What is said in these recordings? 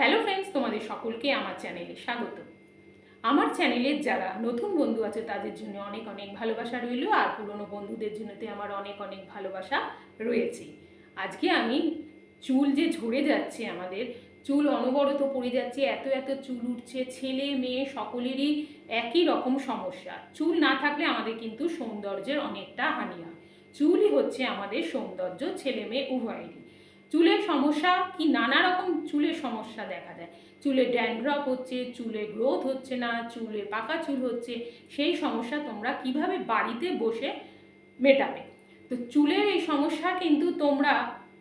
Hello friends তোমাদের সকলকে আমার চ্যানেলে স্বাগত। আমার চ্যানেলের যারা নতুন বন্ধু আছে, তাদের জন্য অনেক অনেক ভালোবাসা রইল, আর পুরনো বন্ধুদের জন্যতে আমার অনেক অনেক ভালোবাসা রয়েছে। আজকে আমি চুল যে ঝরে যাচ্ছে আমাদের, চুল অনবরত পড়ে যাচ্ছে, এত এত চুল উঠছে, ছেলে, মেয়ে সকলেরই একই রকম সমস্যা। চুল না থাকলে আমাদের কিন্তু সৌন্দর্যের অনেকটা হানি হয় চুলই হচ্ছে আমাদের সৌন্দর্য ছেলে মেয়ে উভয়েরই। চুলের সমস্যা কি নানা রকম চুলের সমস্যা দেখা দেয়। চুলে ড্যান্ড্রপ হচ্ছে, চুলে গ্রোথ হচ্ছে না, চুলে পাকা চুল হচ্ছে, সেই সমস্যা তোমরা কীভাবে বাড়িতে বসে মেটাবে? তো চুলের এই সমস্যা কিন্তু তোমরা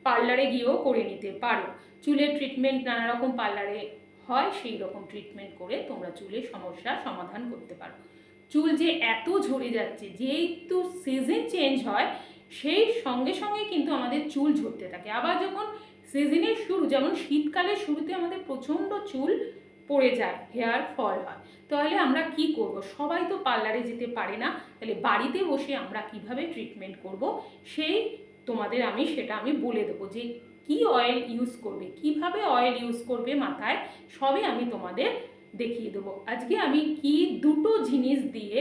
পার্লারে গিয়েও করে নিতে পারো। চুলের ট্রিটমেন্ট নানা রকম পার্লারে হয়, সেই রকম ট্রিটমেন্ট করে তোমরা চুলের সমস্যার সমাধান করতে পারো। চুল যে এত ঝরে যাচ্ছে যেহেতু সিজন চেঞ্জ হয় সেই সঙ্গে সঙ্গে কিন্তু আমাদের চুল ঝরতে থাকে। আবার যখন সিজনের শুরু, যেমন শীতকালের শুরুতে আমাদের প্রচণ্ড চুল পড়ে যায় হেয়ার ফল হয়, তাহলে আমরা কি করব? সবাই তো পার্লারে যেতে পারে না, তাহলে বাড়িতে বসে আমরা কীভাবে ট্রিটমেন্ট করব? সেই তোমাদের আমি সেটা আমি বলে দেবো যে কি অয়েল ইউজ করবে, কীভাবে অয়েল ইউজ করবে মাথায়, সবই আমি তোমাদের দেখিয়ে দেবো। আজকে আমি কি দুটো জিনিস দিয়ে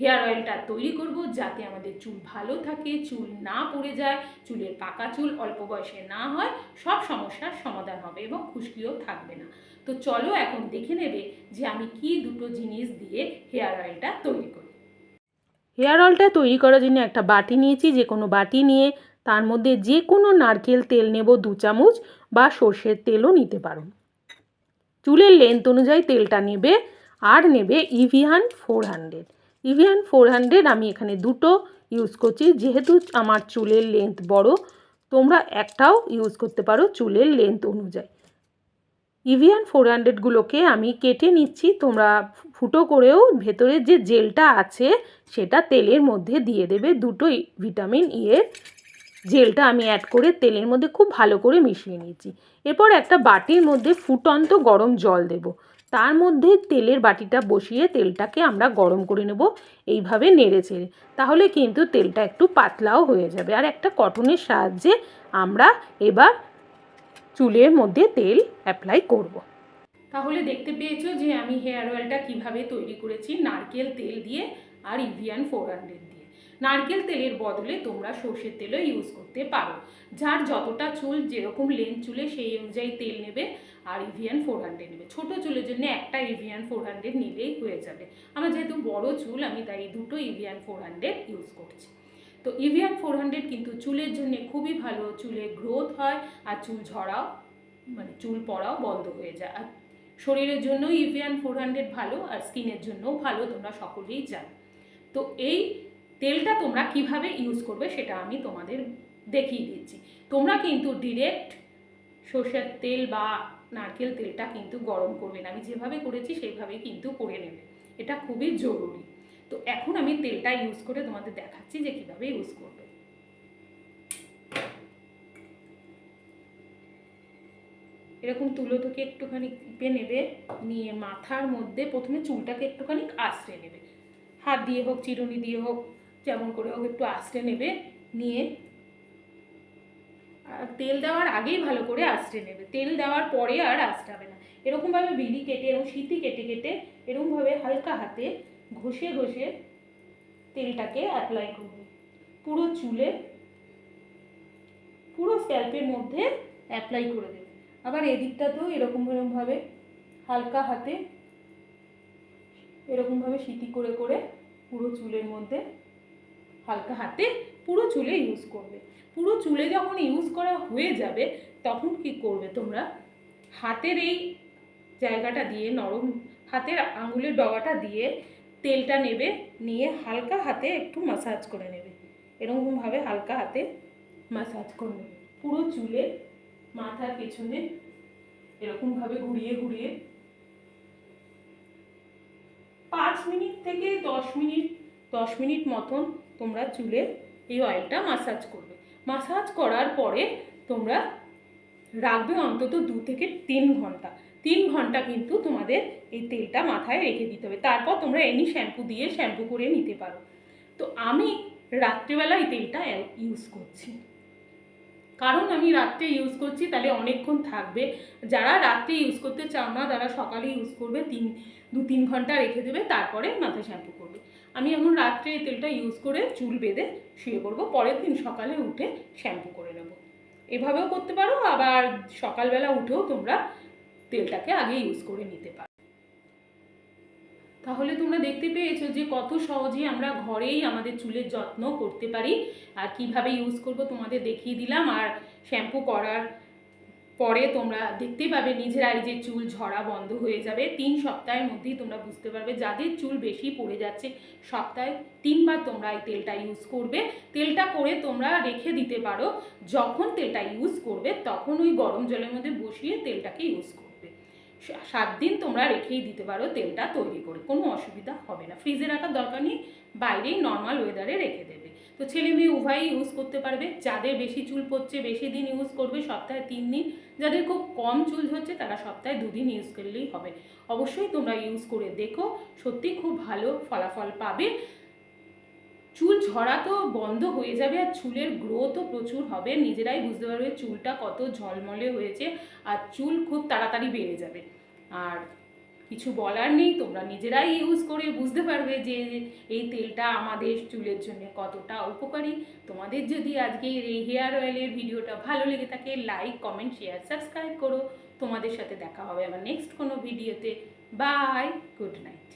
হেয়ার অয়েলটা তৈরি করব যাতে আমাদের চুল ভালো থাকে, চুল না পড়ে যায়, চুলের পাকা চুল অল্প বয়সে না হয়, সব সমস্যার সমাধান হবে এবং খুশকিও থাকবে না। তো চলো এখন দেখে নেবে যে আমি কি দুটো জিনিস দিয়ে হেয়ার অয়েলটা তৈরি করি। হেয়ার অয়েলটা তৈরি করার জন্য একটা বাটি নিয়েছি, যে কোনো বাটি নিয়ে তার মধ্যে যে কোনো নারকেল তেল নেব দু চামচ বা সর্ষের তেলও নিতে পারো। চুলের লেন্থ অনুযায়ী তেলটা নেবে আর নেবে Evian four hundred Evian four hundred আমি এখানে দুটো ইউজ করছি। যেহেতু আমার চুলের লেন্থ বড়, তোমরা একটাও ইউজ করতে পারো চুলের লেন্থ অনুযায়ী। ইভিয়ান ফোর হান্ড্রেডগুলোকে আমি কেটে নিচ্ছি, তোমরা ফুটো করেও ভেতরে যে জেলটা আছে, সেটা তেলের মধ্যে দিয়ে দেবে। দুটো ভিটামিন ই এর জেলটা আমি অ্যাড করে তেলের মধ্যে খুব ভালো করে মিশিয়ে নিয়েছি। এরপর একটা বাটির মধ্যে ফুটন্ত গরম জল দেব। তার মধ্যে তেলের বাটিটা বসিয়ে তেলটাকে আমরা গরম করে নেব এইভাবে নেড়ে চেড়ে। তাহলে কিন্তু তেলটা একটু পাতলাও হয়ে যাবে। আর একটা কটনের সাহায্যে আমরা এবার চুলের মধ্যে তেল অ্যাপ্লাই করব। তাহলে দেখতে পেয়েছ যে আমি হেয়ার অয়েলটা কীভাবে তৈরি করেছি। নারকেল তেল দিয়ে আর ইভিয়ান ফোর হান্ড্রেড দিয়ে। নারকেল তেলের বদলে তোমরা সর্ষের তেলও ইউজ করতে পারো। যার যতটা চুল যেরকম লেন্থ চুলে সেই অনুযায়ী তেল নেবে আর ইভিয়ান ফোর হান্ড্রেড নেবে। ছোটো চুলের জন্য একটা ইভিয়ান ফোর হান্ড্রেড নিলেই হয়ে যাবে। আমার যেহেতু বড় চুল, আমি তাই দুটো ইভিয়ান ফোর হান্ড্রেড ইউজ করছি। তো ইভিয়ান ফোর হান্ড্রেড কিন্তু চুলের জন্য খুবই ভালো। চুলে গ্রোথ হয় আর চুল ঝরাও মানে চুল পড়াও বন্ধ হয়ে যায়। আর শরীরের জন্য ইভিয়ান ফোর হান্ড্রেড ভালো আর স্কিনের জন্যও ভালো, তোমরা সকলেই জানো। তো এই তেলটা তোমরা কীভাবে ইউজ করবে সেটা আমি তোমাদের দেখিয়ে দিচ্ছি। তোমরা কিন্তু ডিরেক্ট সর্ষের তেল বা নারকেল তেলটা কিন্তু গরম করবে না। আমি যেভাবে করেছি সেইভাবেই কিন্তু করে নেবে। এটা খুবই জরুরি। তো এখন আমি তেলটা ইউজ করে তোমাদের দেখাচ্ছি যে কীভাবে ইউজ করবে। এরকম তুলো থেকে একটুখানি টিপে নেবে, নিয়ে মাথার মধ্যে প্রথমে চুলটাকে একটুখানি আশ্রে নেবে। হাত দিয়ে হোক, চিরুনি দিয়ে হোক যেমন করে ওকে একটু আস্তে নেবে, নিয়ে। আর তেল দেওয়ার আগেই ভালো করে আস্তে নেবে। তেল দেওয়ার পরে আর আশ্রাবে না। এরকমভাবে বিড়ি কেটে, এরকম সিটি কেটে কেটে, এরকমভাবে হালকা হাতে ঘষে ঘষে তেলটাকে অ্যাপ্লাই করবে। পুরো চুলে, পুরো স্ক্যাল্পের মধ্যে অ্যাপ্লাই করে দেবে। আবার এদিকটাতেও এরকম, এরকমভাবে হালকা হাতে, এরকমভাবে সিটি করে করে পুরো চুলের মধ্যে হালকা হাতে পুরো চুলে ইউজ করবে। পুরো চুলে যখন ইউজ করা হয়ে যাবে, তখন কি করবে তোমরা? হাতের এই জায়গাটা দিয়ে, নরম হাতের আঙুলের ডগাটা দিয়ে তেলটা নেবে, নিয়ে হালকা হাতে একটু মাসাজ করে নেবে। এরকমভাবে হালকা হাতে মাসাজ করে নেবে। পুরো চুলে মাথার পেছনে এরকমভাবে ঘুরিয়ে ঘুরিয়ে পাঁচ মিনিট থেকে দশ মিনিট দশ মিনিট মতন তোমরা চুলে এই অয়েলটা মাসাজ করবে। মাসাজ করার পরে তোমরা রাখবে অন্তত দু থেকে তিন ঘণ্টা। তিন ঘণ্টা কিন্তু তোমাদের এই তেলটা মাথায় রেখে দিতে হবে। তারপর তোমরা এনি শ্যাম্পু দিয়ে শ্যাম্পু করে নিতে পারো। তো আমি রাত্রিবেলা এই তেলটা ইউজ করছি। কারণ আমি রাত্রে ইউজ করছি, তাহলে অনেকক্ষণ থাকবে। যারা রাত্রে ইউজ করতে চাও না, তারা সকালে ইউজ করবে, তিন, দু, তিন ঘণ্টা রেখে দেবে, তারপরে মাথায় শ্যাম্পু করবে। আমি এখন রাত্রে এই তেলটা ইউজ করে চুল বেঁধে শুয়ে পড়ব। পরের দিন সকালে উঠে শ্যাম্পু করে নেব। এভাবেও করতে পারো, আবার সকালবেলা উঠেও তোমরা তেলটাকে আগে ইউজ করে নিতে পারো। তাহলে তোমরা দেখতে পেয়েছ যে কত সহজেই আমরা ঘরেই আমাদের চুলের যত্ন করতে পারি আর কীভাবে ইউজ করব তোমাদের দেখিয়ে দিলাম। আর শ্যাম্পু করার পরে তোমরা দেখতেই পাবে নিজেরাই যে চুল ঝরা বন্ধ হয়ে যাবে। তিন সপ্তাহের মধ্যেই তোমরা বুঝতে পারবে যাদের চুল বেশি পড়ে যাচ্ছে, সপ্তাহে তিনবার তোমরা এই তেলটা ইউজ করবে। তেলটা করে তোমরা রেখে দিতে পারো, যখন তেলটা ইউজ করবে তখন ওই গরম জলের মধ্যে বসিয়ে তেলটাকে ইউজ করবে। সাত দিন তোমরা রেখেই দিতে পারো তেলটা তৈরি করে, কোনো অসুবিধা হবে না। ফ্রিজে রাখার দরকার নেই, বাইরেই নর্মাল ওয়েদারে রেখে দেবে। তো ছেলে মেয়ে উভয়ই ইউজ করতে পারবে। যাদের বেশি চুল পড়ছে, বেশি দিন ইউজ করবে, সপ্তাহে তিন দিন। যাদের খুব কম চুল হচ্ছে তারা সপ্তাহে দুদিন ইউজ করলেই হবে। অবশ্যই তোমরা ইউজ করে দেখো, সত্যি খুব ভালো ফলাফল পাবে। চুল ঝরা তো বন্ধ হয়ে যাবে, আর চুলের গ্রোথও প্রচুর হবে। নিজেরাই বুঝতে পারবে চুলটা কত ঝলমলে হয়েছে, আর চুল খুব তাড়াতাড়ি বেড়ে যাবে। আর কিছু বলার নেই, তোমরা নিজেরাই ইউজ করে বুঝতে পারবে যে এই তেলটা আমাদের চুলের জন্য কতটা উপকারী। তোমাদের যদি আজকে এই হেয়ার অয়েলের ভিডিওটা ভালো লেগে থাকে লাইক কমেন্ট শেয়ার সাবস্ক্রাইব করো। তোমাদের সাথে দেখা হবে আমার নেক্সট কোনো ভিডিওতে বাই গুড নাইট